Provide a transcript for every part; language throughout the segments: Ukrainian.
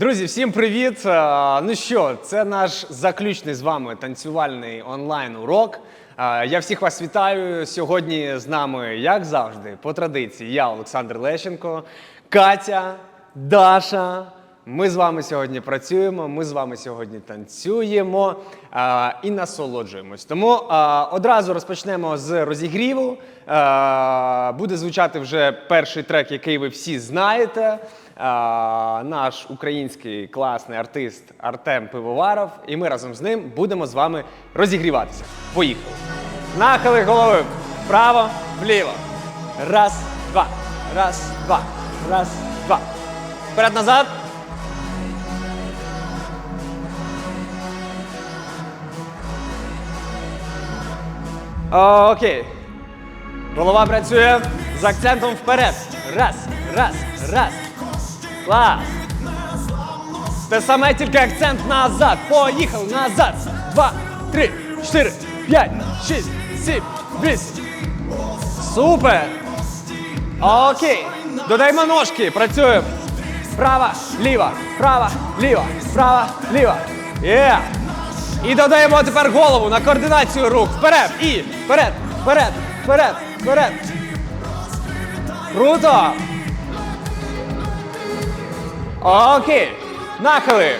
Друзі, всім привіт! Е, Ну що, це наш заключний з вами танцювальний онлайн-урок. Е, Я всіх вас вітаю. Сьогодні з нами, як завжди, по традиції, я Олександр Лещенко, Катя, Даша. Ми з вами сьогодні працюємо, ми з вами сьогодні танцюємо е, і насолоджуємось. Тому е, одразу розпочнемо з розігріву. Е, буде звучати вже перший трек, який ви всі знаєте. Наш український класний артист Артем Пивоваров. І ми разом з ним будемо з вами розігріватися. Поїхали! Нахили голови вправо, вліво. Раз, два. Раз, два. Раз, два. Вперед назад. Окей. Голова працює з акцентом вперед. Раз, раз, раз. Клас. Те саме, тільки акцент назад. Поїхали назад. Два, три, чотири, п'ять, шість, сім, вісім. Супер. Окей. Додаємо ножки. Працюємо. Права, ліва, права, ліва, права, ліва. Є. І додаємо тепер голову на координацію рук. Вперед. І вперед, вперед, вперед, вперед. Круто. Окей. Нахили.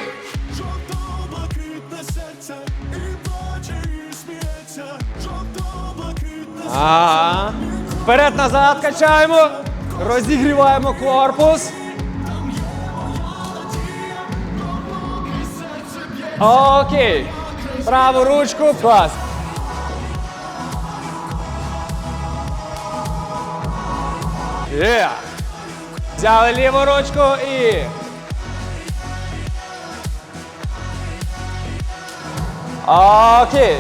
Ага. Вперед назад качаємо. Розігріваємо корпус. Окей. Праву ручку. Клас. Є. Взяли ліву ручку і. Окей.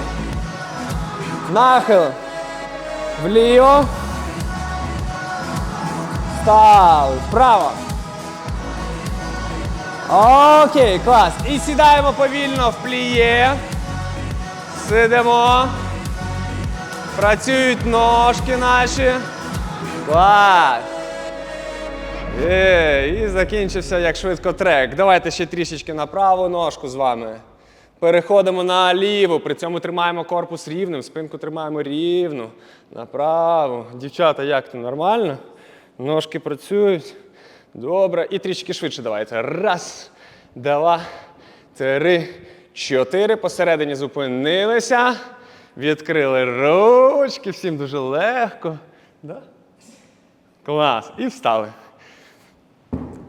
Нахил. Вліво. Стали. Вправо. Окей, клас. І сідаємо повільно в пліє. Сидимо. Працюють ножки наші. Клас. Є, і закінчився як швидко трек. Давайте ще трішечки на праву ножку з вами. Переходимо на ліву, при цьому тримаємо корпус рівним, спинку тримаємо рівну. Направо. Дівчата, як то нормально? Ножки працюють. Добре. І трішки швидше давайте. Раз, два, три, чотири. Посередині зупинилися. Відкрили ручки. Всім дуже легко. Да? Клас. І встали.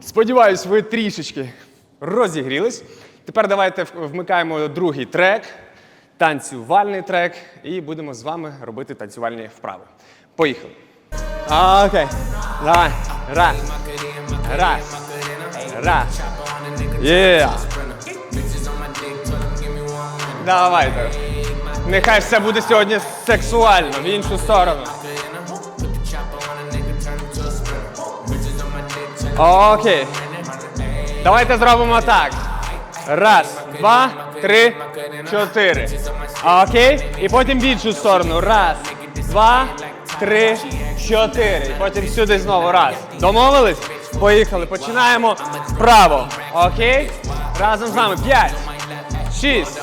Сподіваюсь, ви трішечки розігрілись. Тепер давайте вмикаємо другий трек, танцювальний трек, і будемо з вами робити танцювальні вправи. Поїхали. Окей. Давай. Раз. Раз. Раз. Є. Давайте. Нехай все буде сьогодні сексуально, в іншу сторону. Окей. Давайте зробимо так. Раз, два, три, чотири. Окей? І потім в іншу сторону. Раз, два, три, чотири. І потім сюди знову. Раз. Домовились? Поїхали. Починаємо вправо. Окей? Разом з нами. П'ять, шість,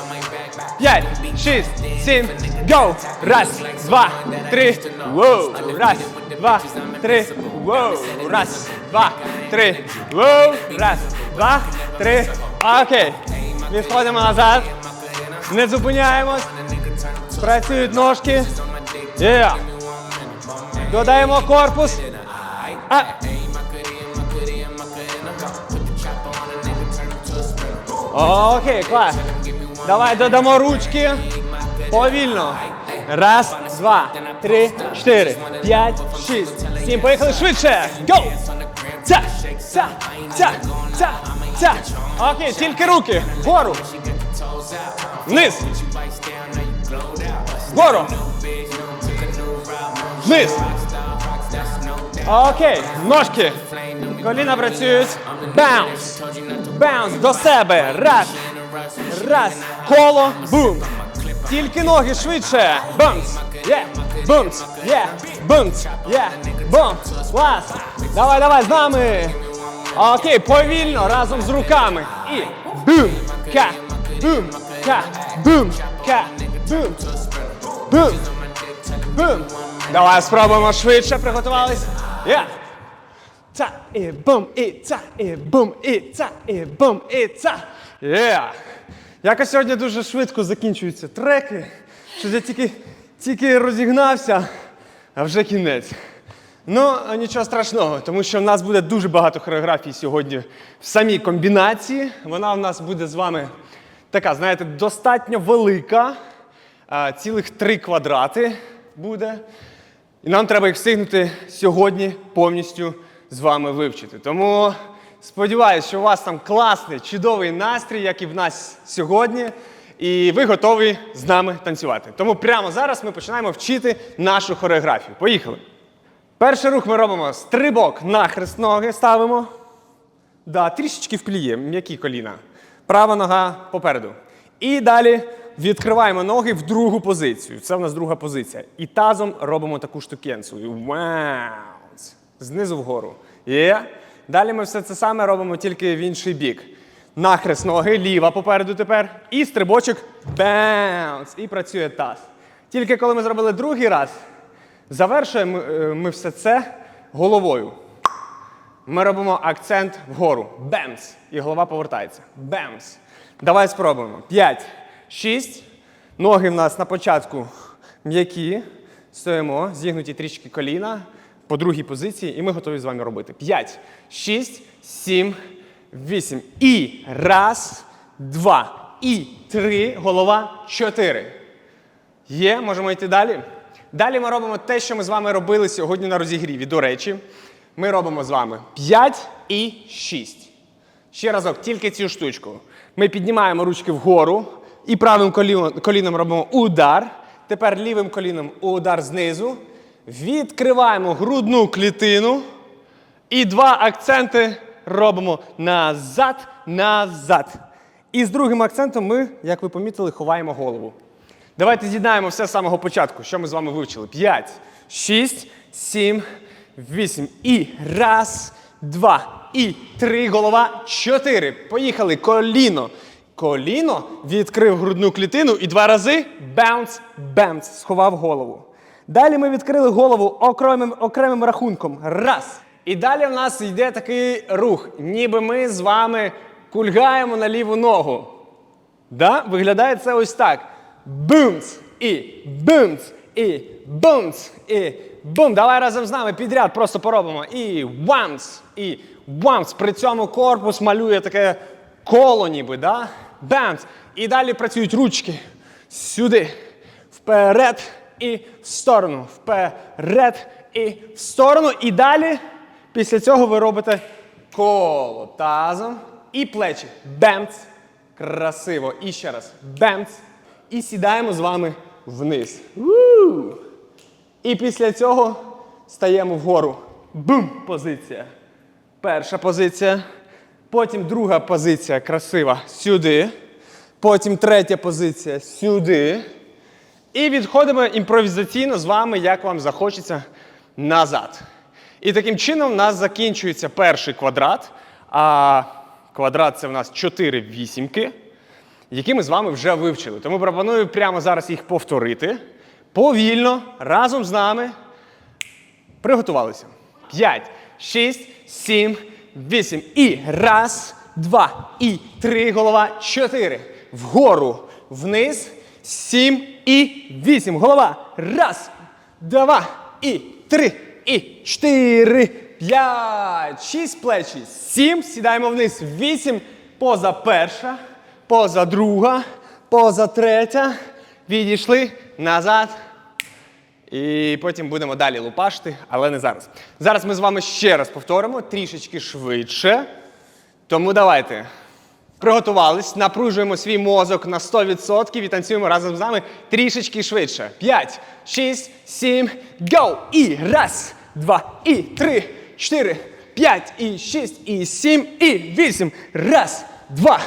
п'ять, шість, сім. Гоу! Раз, два, три. Воу! Раз, два, три. Воу! Раз, два, три. Воу! Раз, два, три. Окей. Відходимо назад. Не зупиняємось. Працюють ножки. Є. Додаємо корпус. А. Окей, клас. Давай додамо ручки. Повільно. Раз, два, три, чотири, п'ять, шість, сім. Поїхали швидше. Гоу! Ця, ця, ця, ця, ця. Окей, тільки руки. Вгору. Вниз. Вгору. Вниз. Окей, ножки. Коліна працюють. Баунс. Баунс до себе. Раз. Раз. Коло. Бум. Тільки ноги швидше. Бумс. Є. Бумс. Є. Бумс. Є. Бум. Клас. Давай, давай, з нами. Окей, повільно, разом з руками. І бум, ка, бум, ка, бум, ка, бум, бум, бум. Давай спробуємо швидше, приготувались. Я. Ца і бум, і ца, і бум, і ца, і бум, і ца. Є. Якось сьогодні дуже швидко закінчуються треки, що я тільки, тільки розігнався, а вже кінець. Ну, нічого страшного, тому що в нас буде дуже багато хореографій сьогодні в самій комбінації. Вона в нас буде з вами така, знаєте, достатньо велика. Цілих три квадрати буде. І нам треба їх встигнути сьогодні повністю з вами вивчити. Тому сподіваюся, що у вас там класний, чудовий настрій, як і в нас сьогодні, і ви готові з нами танцювати. Тому прямо зараз ми починаємо вчити нашу хореографію. Поїхали! Перший рух ми робимо стрибок нахрест ноги ставимо. Да, трішечки впліє, м'які коліна. Права нога попереду. І далі відкриваємо ноги в другу позицію. Це в нас друга позиція. І тазом робимо таку штукенцію. Ваунс. Знизу вгору. Є. Далі ми все це саме робимо тільки в інший бік. Нахрест ноги, ліва попереду тепер. І стрибочок баунс. І працює таз. Тільки коли ми зробили другий раз, завершуємо е, ми все це головою. Ми робимо акцент вгору. Бемс. І голова повертається. Бемс. Давай спробуємо. П'ять, шість. Ноги в нас на початку м'які. Стоїмо, зігнуті трішки коліна по другій позиції, і ми готові з вами робити. П'ять, шість, сім, вісім. І раз, два, і три. Голова. Чотири. Є, можемо йти далі. Далі ми робимо те, що ми з вами робили сьогодні на розігріві. До речі, ми робимо з вами 5 і 6. Ще разок, тільки цю штучку. Ми піднімаємо ручки вгору і правим коліном, робимо удар. Тепер лівим коліном удар знизу. Відкриваємо грудну клітину. І два акценти робимо назад, назад. І з другим акцентом ми, як ви помітили, ховаємо голову. Давайте з'єднаємо все з самого початку. Що ми з вами вивчили? П'ять, шість, сім, вісім. І раз, два, і три. Голова. Чотири. Поїхали. Коліно. Коліно відкрив грудну клітину і два рази баунс, бемс. Сховав голову. Далі ми відкрили голову окремим, окремим рахунком. Раз. І далі в нас йде такий рух, ніби ми з вами кульгаємо на ліву ногу. Да? Виглядає це ось так. Бумц і бумц і бумц і бум. Давай разом з нами підряд просто поробимо. І вамс, і вамс. При цьому корпус малює таке коло ніби, да? Бамс. І далі працюють ручки. Сюди. Вперед і в сторону. Вперед і в сторону. І далі після цього ви робите коло тазом і плечі. Бемц. Красиво. І ще раз. Бемц. І сідаємо з вами вниз. у І після цього стаємо вгору. Бум! Позиція. Перша позиція. Потім друга позиція красива сюди. Потім третя позиція сюди. І відходимо імпровізаційно з вами, як вам захочеться, назад. І таким чином у нас закінчується перший квадрат. А квадрат це в нас 4 вісімки, які ми з вами вже вивчили. Тому пропоную прямо зараз їх повторити. Повільно, разом з нами. Приготувалися. П'ять, шість, сім, вісім. І раз, два, і три. Голова. Чотири. Вгору, вниз. Сім і вісім. Голова. Раз, два, і три, і чотири, п'ять, шість плечі. Сім. Сідаємо вниз. Вісім. Поза перша. Поза друга. Поза третя. Відійшли назад. І потім будемо далі лупашити, але не зараз. Зараз ми з вами ще раз повторимо трішечки швидше. Тому давайте. Приготувались, напружуємо свій мозок на 100% і танцюємо разом з нами трішечки швидше. 5, 6, 7, go! І раз, два, і три, чотири, п'ять, і шість, і сім, і вісім. Раз, два,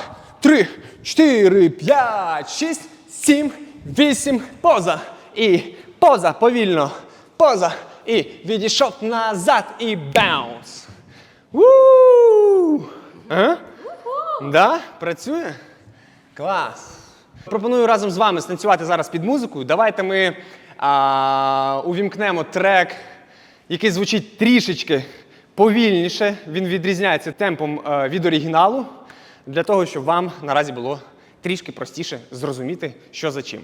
три, чотири, п'ять, шість, сім, вісім. Поза. І поза повільно. Поза. І відійшов назад і баунс. А? Да? Працює? Клас. Пропоную разом з вами станцювати зараз під музику. Давайте ми а, увімкнемо трек, який звучить трішечки повільніше. Він відрізняється темпом е, від оригіналу, для того, щоб вам наразі було трішки простіше зрозуміти, що за чим.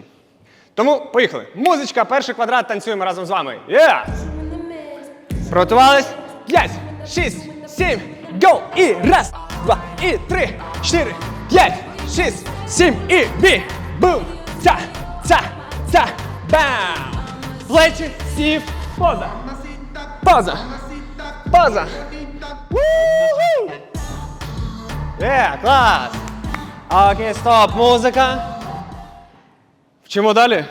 Тому поїхали. Музичка, перший квадрат, танцюємо разом з вами. Yeah! Приготувались? П'ять, шість, сім, го! І раз, два, і три, чотири, п'ять, шість, сім, і бі! Бум! Ця, ця, ця, бам! Плечі, сів, поза! Поза! Поза! Ву-ху! Є, клас! Окей, стоп, музика. Вчимо далі?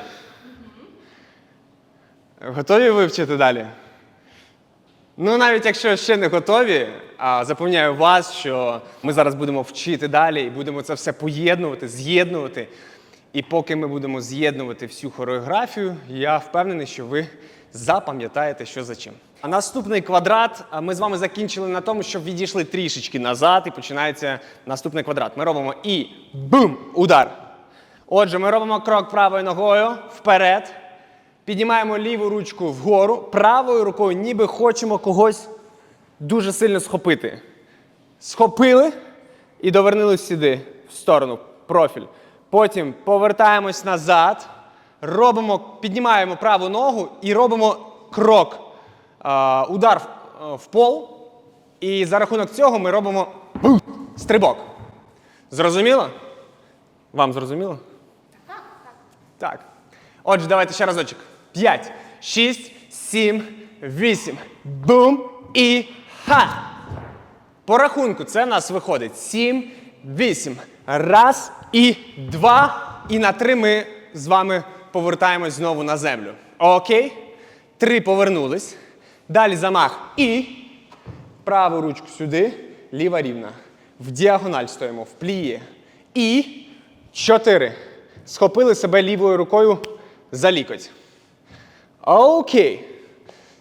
Готові вивчити далі? Ну, навіть якщо ще не готові, а, запевняю вас, що ми зараз будемо вчити далі і будемо це все поєднувати, з'єднувати. І поки ми будемо з'єднувати всю хореографію, я впевнений, що ви запам'ятаєте, що за чим. А наступний квадрат ми з вами закінчили на тому, що відійшли трішечки назад, і починається наступний квадрат. Ми робимо і бум! Удар. Отже, ми робимо крок правою ногою вперед. Піднімаємо ліву ручку вгору, правою рукою, ніби хочемо когось дуже сильно схопити. Схопили і довернулись сюди, в сторону, профіль. Потім повертаємось назад, робимо, піднімаємо праву ногу і робимо крок, удар в, в пол. І за рахунок цього ми робимо стрибок. Зрозуміло? Вам зрозуміло? Так. Отже, давайте ще разочок. П'ять, шість, сім, вісім. Бум і ха. По рахунку це в нас виходить сім, вісім. Раз і два. І на три ми з вами повертаємось знову на землю. Окей? Три повернулись. Далі замах і праву ручку сюди, ліва рівна. В діагональ стоїмо, в пліє. І чотири. Схопили себе лівою рукою за лікоть. Окей.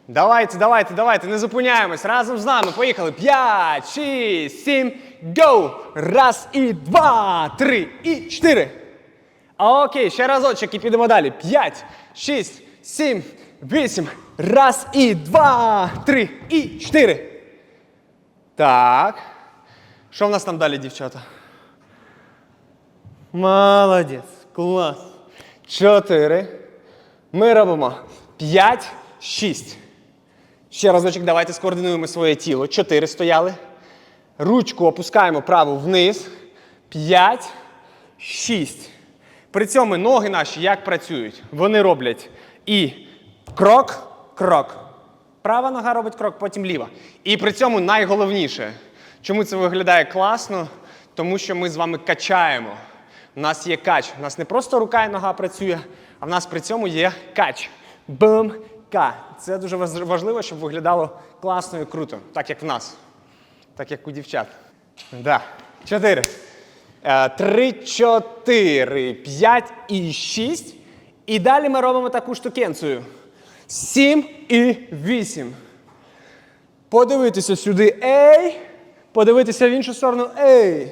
Давайте, давайте, давайте, не зупиняємось. Разом з нами. Поїхали. П'ять, шість, сім, гоу! Раз і два, три і чотири. Окей, ще разочок і підемо далі. П'ять, шість, сім, вісім. Раз і два, три і чотири. Так. Що в нас там далі, дівчата? Молодець, клас. Чотири. Ми робимо п'ять, шість. Ще разочок, давайте скоординуємо своє тіло. Чотири стояли. Ручку опускаємо праву вниз. П'ять, шість. При цьому ноги наші як працюють? Вони роблять і крок, крок. Права нога робить крок, потім ліва. І при цьому найголовніше, чому це виглядає класно, тому що ми з вами качаємо. У нас є кач. У нас не просто рука і нога працює, а в нас при цьому є кач. Бум, ка. Це дуже важ- важливо, щоб виглядало класно і круто, так як в нас, так як у дівчат. Да. Чотири. Е, Три, чотири, п'ять і шість. І далі ми робимо таку штукенцію. Сім і вісім. Подивитися сюди ей. Подивитися в іншу сторону ей.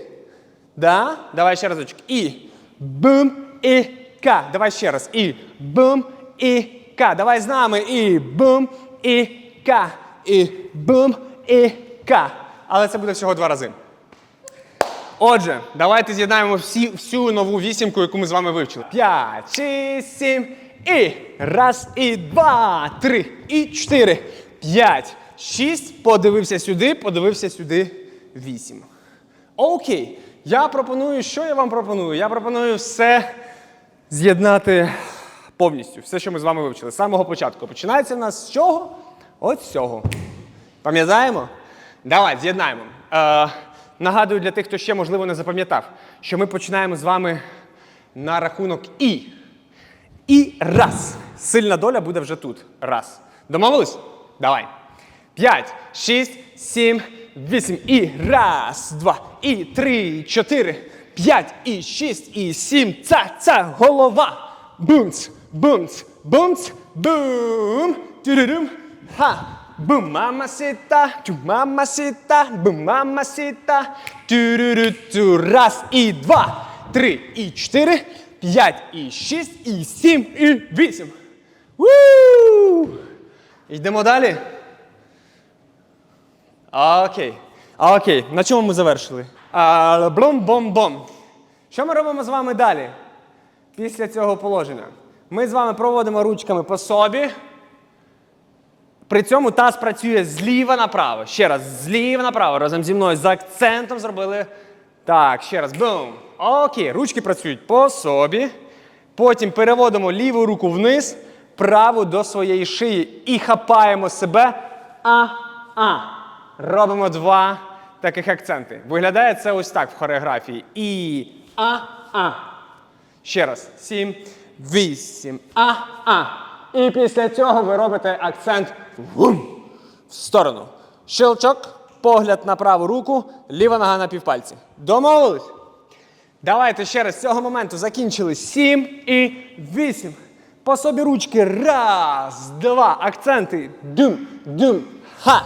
Да? Давай ще разочок. І бум і ка. Давай ще раз. І бум і ка. Давай з нами. І бум і ка. І бум і ка. Але це буде всього два рази. Отже, давайте з'єднаємо всю нову вісімку, яку ми з вами вивчили. П'ять, шість, сім. І раз, і два, три, і чотири, п'ять, шість. Подивився сюди, подивився сюди. Вісім. Окей. Я пропоную, що я вам пропоную? Я пропоную все з'єднати повністю. Все, що ми з вами вивчили. З самого початку. Починається в нас з чого? От з цього. Пам'ятаємо? Давай, з'єднаємо. Е, нагадую для тих, хто ще, можливо, не запам'ятав, що ми починаємо з вами на рахунок І. І раз. Сильна доля буде вже тут. Раз. Домовились? Давай. П'ять, шість, сім, вісім. І раз, два, і три, чотири, п'ять, і шість, і сім. Ца, ца, голова. Бумц, бумц, бумц, бум. Тюрюрюм. Ха, бум, мамасіта, тю, мамасіта, бум, мамасіта, тю-рю-рю-тю. Раз і два, три і чотири, п'ять і шість, і сім, і вісім. Ву! Йдемо далі. Окей. Окей. На чому ми завершили? А, Блум-бом-бом. Що ми робимо з вами далі? Після цього положення. Ми з вами проводимо ручками по собі. При цьому таз працює зліва направо. Ще раз, зліва направо. Разом зі мною з акцентом зробили. Так, ще раз. Бум. Окей. Ручки працюють по собі. Потім переводимо ліву руку вниз, праву до своєї шиї і хапаємо себе. А-а. Робимо два таких акценти. Виглядає це ось так в хореографії. І а-а. Ще раз. Сім, вісім, а-а. І після цього ви робите акцент в сторону. Щелчок, погляд на праву руку, ліва нога на півпальці. Домовились? Давайте ще раз з цього моменту закінчили. Сім і вісім. По собі ручки. Раз, два. Акценти. Дум, дум, ха.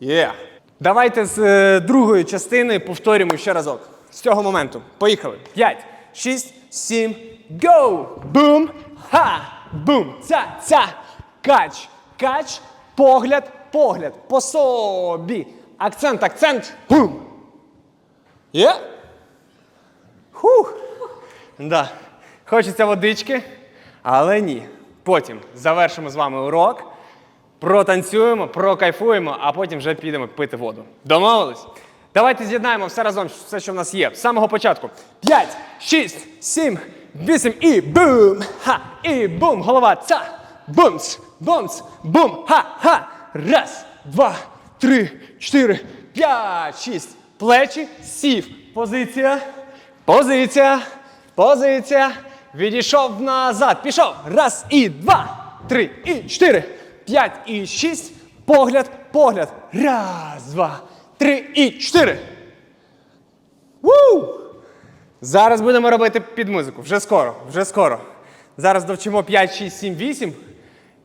Є. Давайте з е, другої частини повторюємо ще разок. З цього моменту. Поїхали. П'ять, шість, сім. Go! Бум! Ха! Бум! Ця! Ця! Кач! Кач! Погляд! Погляд! По собі! Акцент, акцент! Бум! Є? Хух! Да. Хочеться водички, але ні. Потім завершимо з вами урок, протанцюємо, прокайфуємо, а потім вже підемо пити воду. Домовились? Давайте з'єднаємо все разом, все, що в нас є. З самого початку. П'ять, шість, сім, вісім і бум! Ха! І бум! Голова! Ца! Бумц! Бумц! Бум! Ха! Ха! Раз, два, три, чотири, п'ять, шість. Плечі, сів. Позиція. Позиція. Позиція. Відійшов назад. Пішов. Раз і два. Три і чотири. П'ять і шість. Погляд, погляд. Раз, два, три і чотири. Ву! Зараз будемо робити під музику. Вже скоро, вже скоро. Зараз довчимо 5, 6, 7, 8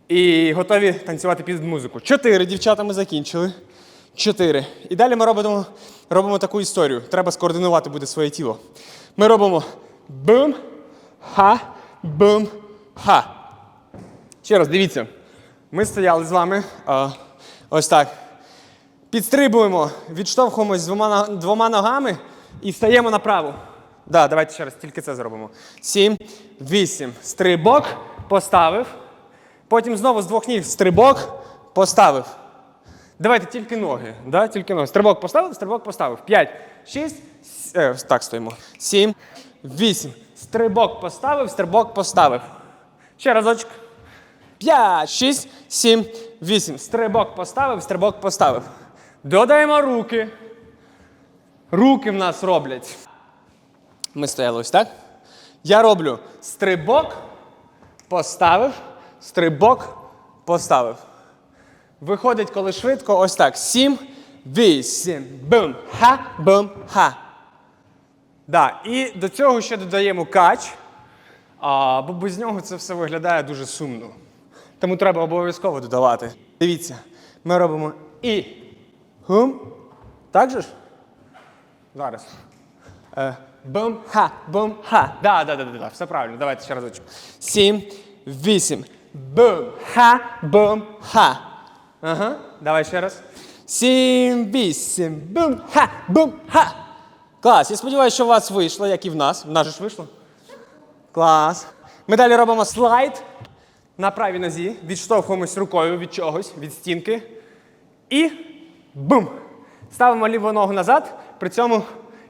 і готові танцювати під музику. Чотири дівчата ми закінчили. Чотири. І далі ми робимо, робимо таку історію. Треба скоординувати буде своє тіло. Ми робимо бум, ха, бум, ха. Ще раз, дивіться. Ми стояли з вами а, ось так. Підстрибуємо, відштовхуємось двома, двома ногами і стаємо направо. Да, давайте ще раз, тільки це зробимо. Сім, вісім. Стрибок, поставив. Потім знову з двох ніг стрибок, поставив. Давайте тільки ноги. Да? Тільки ноги. Стрибок поставив, стрибок поставив. П'ять, шість. с- Е, так стоїмо. Сім, вісім. Стрибок поставив, стрибок поставив. Ще разочок. П'ять, шість, сім, вісім. Стрибок поставив, стрибок поставив. Додаємо руки. Руки в нас роблять. Ми стояли ось так. Я роблю стрибок, поставив, стрибок, поставив. Виходить, коли швидко, ось так. Сім, вісім, бум, ха, бум, ха. Да, і до цього ще додаємо кач, а, бо без нього це все виглядає дуже сумно. Тому треба обов'язково додавати. Дивіться, ми робимо і. Гум. Так же ж? Зараз. Е, бум, ха, бум, ха. Да, да, да, да, да, все правильно. Давайте ще разочок. Сім, вісім. Бум, ха, бум, ха. Ага, давай ще раз. Сім, вісім. Бум, ха, бум, ха. Клас. Я сподіваюся, що у вас вийшло, як і в нас. В нас же ж вийшло. Клас. Ми далі робимо слайд на правій нозі. Відштовхуємось рукою від чогось, від стінки. І бум! Ставимо ліву ногу назад, при цьому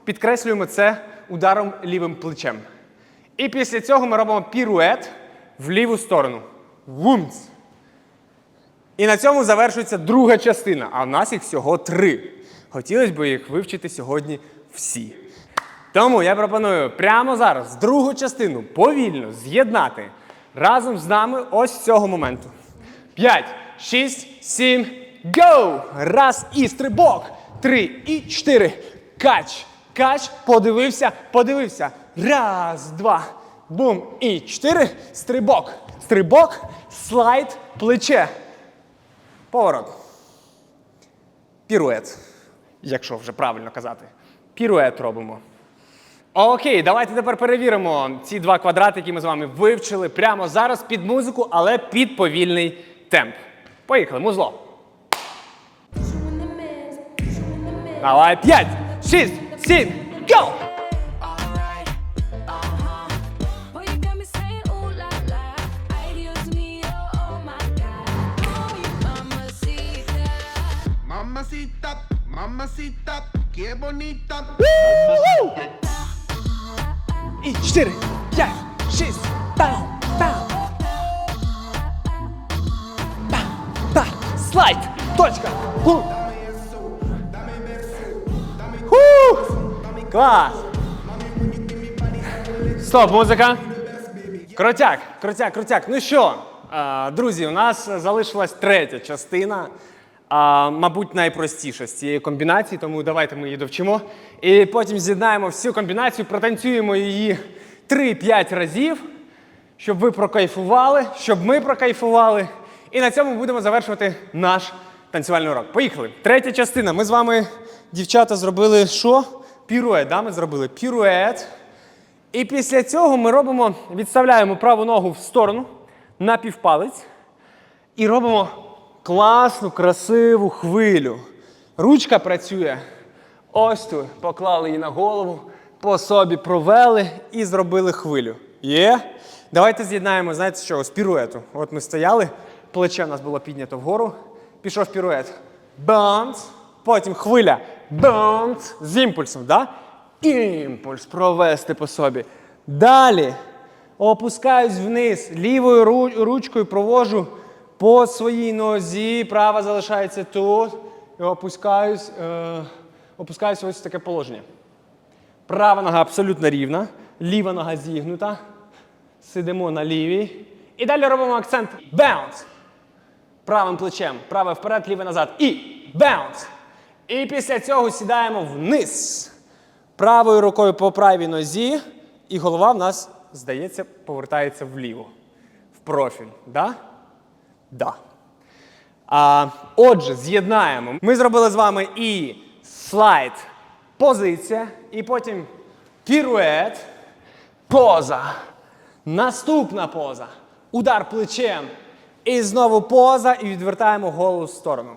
підкреслюємо це ударом лівим плечем. І після цього ми робимо пірует в ліву сторону. Вумц! І на цьому завершується друга частина, а в нас їх всього три. Хотілося б їх вивчити сьогодні всі. Тому я пропоную прямо зараз другу частину повільно з'єднати разом з нами ось з цього моменту. П'ять, шість, сім, гоу! Раз і стрибок. Три і чотири. Кач, кач, подивився, подивився. Раз, два. Бум. І чотири. Стрибок. Стрибок, слайд, плече. Поворот. Пірует. Якщо вже правильно казати. Пірует робимо. Окей, давайте тепер перевіримо ці два квадрати, які ми з вами вивчили прямо зараз під музику, але під повільний темп. Поїхали, музло. Давай, п'ять, шість, сім, go! Mamacita, qué bonita. І чотири, п'ять, шість, пау, пау. Па, па, слайд, точка. Ху. Ху. Клас. Стоп, музика. Крутяк, крутяк, крутяк. Ну що, а, друзі, у нас залишилась третя частина. А, мабуть, найпростіша з цієї комбінації, тому давайте ми її довчимо. І потім з'єднаємо всю комбінацію, протанцюємо її 3-5 разів, щоб ви прокайфували, щоб ми прокайфували. І на цьому будемо завершувати наш танцювальний урок. Поїхали. Третя частина. Ми з вами, дівчата, зробили що? Пірует. Да? Ми зробили пірует. І після цього ми робимо, відставляємо праву ногу в сторону на півпалець і робимо класну, красиву хвилю. Ручка працює. Ось тут. Поклали її на голову, по собі провели і зробили хвилю. Є? Давайте з'єднаємо, знаєте чого? З піруету. От ми стояли, плече у нас було піднято вгору, пішов пірует. Баунс. Потім хвиля. Баунс. З імпульсом, да? Імпульс провести по собі. Далі опускаюсь вниз, лівою ручкою провожу по своїй нозі, права залишається тут. І опускаюсь, е, опускаюсь ось в таке положення. Права нога абсолютно рівна, ліва нога зігнута. Сидимо на лівій. І далі робимо акцент bounce. Правим плечем. Праве вперед, ліве назад. І bounce. І після цього сідаємо вниз. Правою рукою по правій нозі. І голова в нас, здається, повертається вліво. В профіль. Да? Да. А, отже, з'єднаємо. Ми зробили з вами і слайд, позиція, і потім пірует, поза. Наступна поза. Удар плечем. І знову поза, і відвертаємо голову в сторону.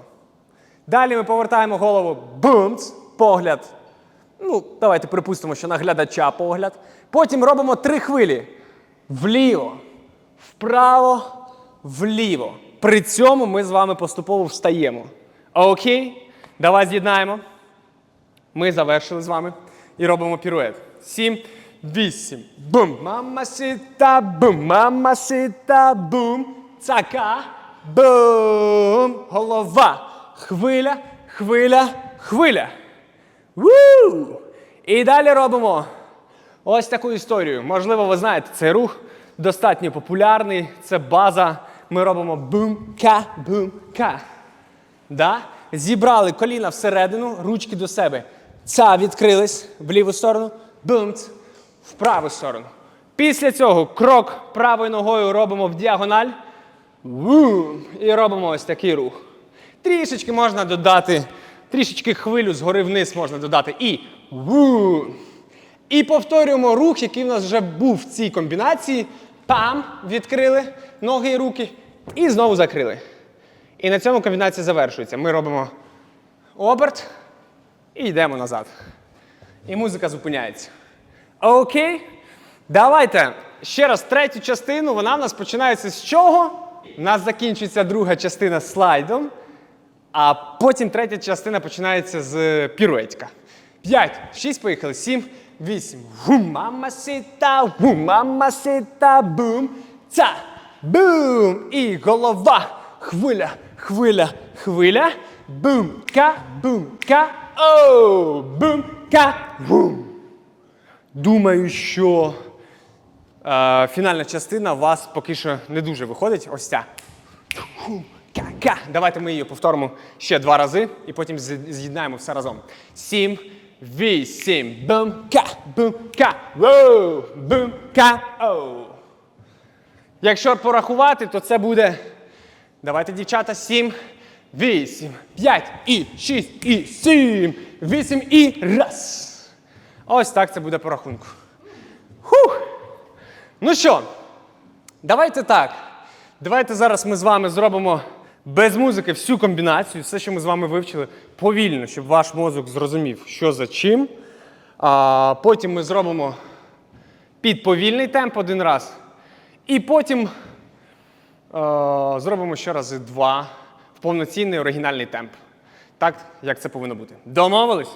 Далі ми повертаємо голову бумц, погляд. Ну, давайте припустимо, що на глядача погляд. Потім робимо три хвилі. Вліво, вправо, вліво. При цьому ми з вами поступово встаємо. Окей? Давай з'єднаємо. Ми завершили з вами і робимо пірует. Сім, вісім. Бум. Мама сіта, бум. Мама сіта, бум. Цака. Бум. Голова. Хвиля, хвиля, хвиля. Ву! І далі робимо ось таку історію. Можливо, ви знаєте, цей рух достатньо популярний. Це база. Ми робимо бум-ка, бум-ка. Да? Зібрали коліна всередину, ручки до себе. Ця відкрились в ліву сторону, бумц, в праву сторону. Після цього крок правою ногою робимо в діагональ. Вум, і робимо ось такий рух. Трішечки можна додати, трішечки хвилю згори вниз можна додати. І вум. І повторюємо рух, який в нас вже був в цій комбінації. Пам, відкрили ноги і руки. І знову закрили. І на цьому комбінація завершується. Ми робимо оберт і йдемо назад. І музика зупиняється. Окей? Давайте ще раз третю частину. Вона в нас починається з чого? У нас закінчується друга частина слайдом, а потім третя частина починається з піруетика. П'ять, шість, поїхали. Сім, вісім. Гум, мама сіта, гум, мама сіта, бум. Ця, бум. І голова. Хвиля, хвиля, хвиля. Бум, ка, бум, ка. Оу, бум, ка, бум. Думаю, що е, фінальна частина вас поки що не дуже виходить. Ось ця. Ка-ка. Давайте ми її повторимо ще два рази і потім з'єднаємо все разом. Сім, вісім, бум, ка, бум, ка, воу, бум, ка, оу. Якщо порахувати, то це буде. Давайте, дівчата, сім, вісім, п'ять і шість і сім, вісім і раз. Ось так це буде по рахунку. Хух. Ну що, давайте так. Давайте зараз ми з вами зробимо без музики всю комбінацію, все, що ми з вами вивчили, повільно, щоб ваш мозок зрозумів, що за чим. А, потім ми зробимо під повільний темп один раз. І потім е, зробимо ще рази два в повноцінний оригінальний темп. Так, як це повинно бути. Домовились?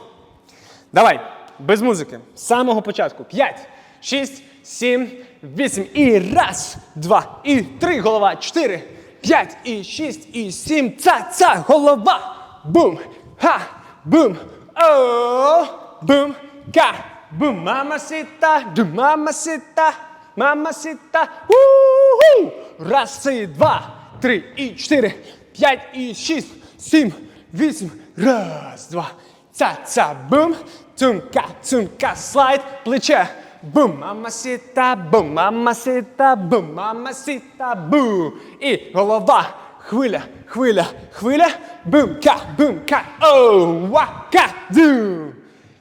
Давай, без музики. З самого початку. П'ять, шість, сім, вісім. І раз, два, і три. Голова. Чотири, п'ять, і шість, і сім. Ца-ца, голова. Бум. Ха. Бум. О. Бум. Ка. Бум. Мамасита. Ду мамасита. Мамасита. У-ху. Раз, і два, три, і чотири, п'ять, і шість, сім, вісім. Раз, два. Ця-ця, бум, цумка, цумка, слайд, плече. Бум, мамасіта, бум, мамасіта, бум, мамасіта, бум. І голова, хвиля, хвиля, хвиля, бумка, бумка, оу, вака, ду.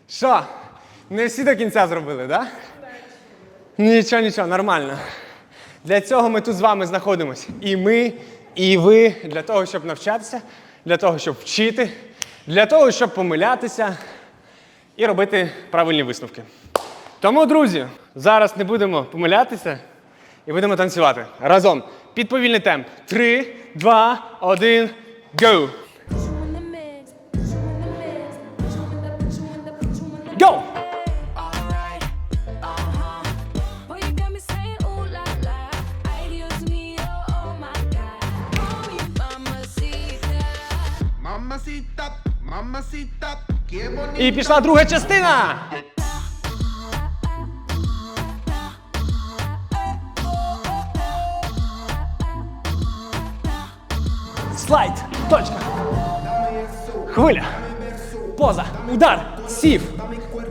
Що? Не всі до кінця зробили, так? Да? Нічого, нічого, нормально. Для цього ми тут з вами знаходимося. І ми, і ви для того, щоб навчатися, для того, щоб вчити, для того, щоб помилятися і робити правильні висновки. Тому, друзі, зараз не будемо помилятися і будемо танцювати разом. Під повільний темп. Три, два, один, go! Put І пішла друга частина. Слайд. Точка. Хвиля. Поза. Удар. Сів.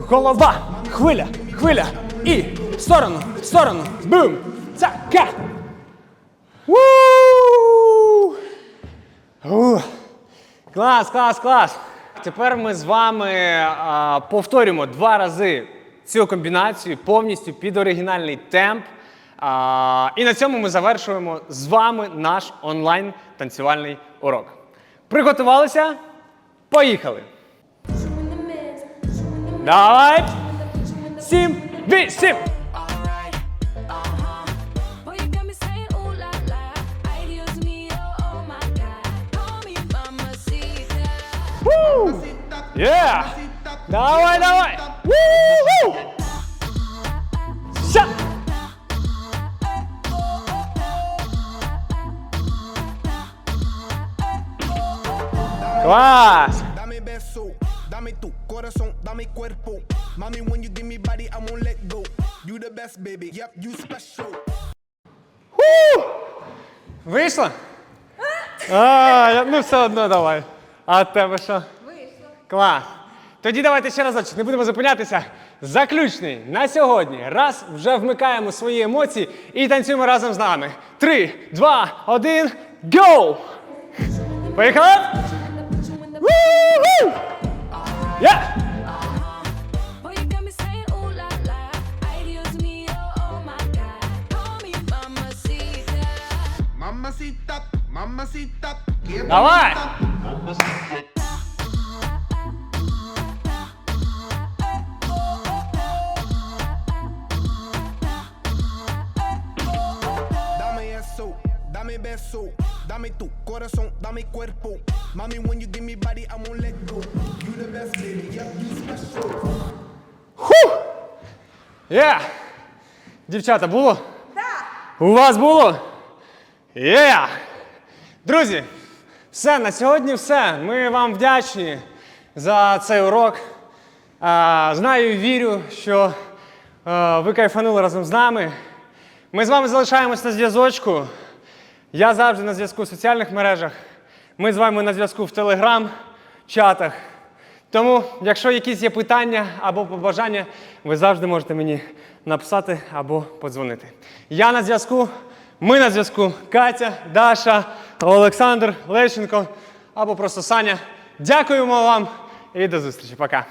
Голова. Хвиля. Хвиля. І в сторону. В сторону. Бум. Цака. Клас, клас, клас. Тепер ми з вами а, повторюємо два рази цю комбінацію повністю під оригінальний темп. А, і на цьому ми завершуємо з вами наш онлайн танцювальний урок. Приготувалися? Поїхали! Давай! Сім, вісім! Yeah! mamacita, Давай, qué давай! bonita. Ву-ху! Ща! Клас! Dame beso, dame tu corazón, dame cuerpo. Mami, when you give me body, I won't let go. You the best, baby. Yep, you special. Вийшло? А, я- ну все одно давай. А в тебе що? Клас. Тоді давайте ще разочок, не будемо зупинятися. Заключний на сьогодні. Раз вже вмикаємо свої емоції і танцюємо разом з нами. Три, два, один, go! Поїхали? Yeah! Boy, dame beso, dame tu corazón, dame cuerpo. Mami, when you give me body, I won't let go. You the best, baby. Yep, you special. Є! Дівчата, було? Так! У вас було? Є! Друзі, все, на сьогодні все. Ми вам вдячні за цей урок. А, знаю і вірю, що е, ви кайфанули разом з нами. Ми з вами залишаємось на зв'язочку. Я завжди на зв'язку в соціальних мережах. Ми з вами на зв'язку в телеграм-чатах. Тому, якщо якісь є питання або побажання, ви завжди можете мені написати або подзвонити. Я на зв'язку, ми на зв'язку. Катя, Даша, Олександр, Лещенко, або просто Саня. Дякуємо вам і до зустрічі. Пока.